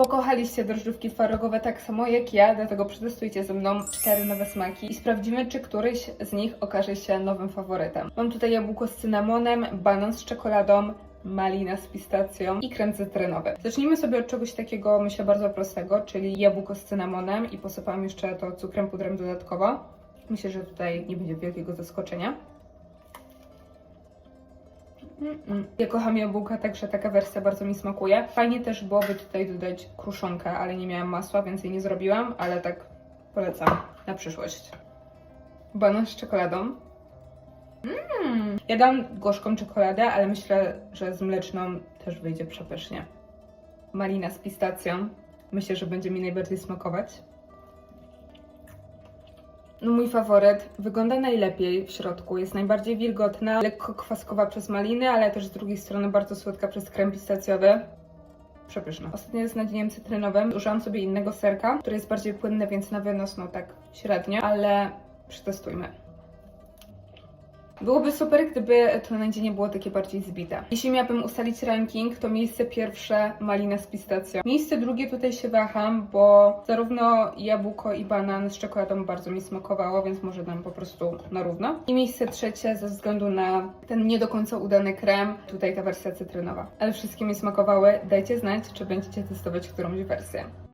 Pokochaliście drożdżówki twarogowe tak samo jak ja, dlatego przetestujcie ze mną cztery nowe smaki i sprawdzimy, czy któryś z nich okaże się nowym faworytem. Mam tutaj jabłko z cynamonem, banan z czekoladą, malina z pistacją i krem cytrynowy. Zacznijmy sobie od czegoś takiego, myślę, bardzo prostego, czyli jabłko z cynamonem i posypałam jeszcze to cukrem pudrem dodatkowo. Myślę, że tutaj nie będzie wielkiego zaskoczenia. Mm-mm. Ja kocham jabłka, także taka wersja bardzo mi smakuje. Fajnie też byłoby tutaj dodać kruszonkę, ale nie miałam masła, więc jej nie zrobiłam, ale tak polecam na przyszłość. Banan z czekoladą. Mm. Ja dam gorzką czekoladę, ale myślę, że z mleczną też wyjdzie przepysznie. Malina z pistacją. Myślę, że będzie mi najbardziej smakować. No mój faworyt wygląda najlepiej w środku. Jest najbardziej wilgotna, lekko kwaskowa przez maliny, ale też z drugiej strony bardzo słodka przez krem pistacjowy. Przepyszna. Ostatnio z nadzieniem cytrynowym użyłam sobie innego serka, który jest bardziej płynny, więc na wynos no tak średnio, ale przetestujmy. Byłoby super, gdyby to nadzienie było takie bardziej zbite. Jeśli miałabym ustalić ranking, to miejsce pierwsze malina z pistacją. Miejsce drugie tutaj się waham, bo zarówno jabłko i banan z czekoladą bardzo mi smakowało, więc może dam po prostu na równo. I miejsce trzecie ze względu na ten nie do końca udany krem, tutaj ta wersja cytrynowa. Ale wszystkie mi smakowały. Dajcie znać, czy będziecie testować którąś wersję.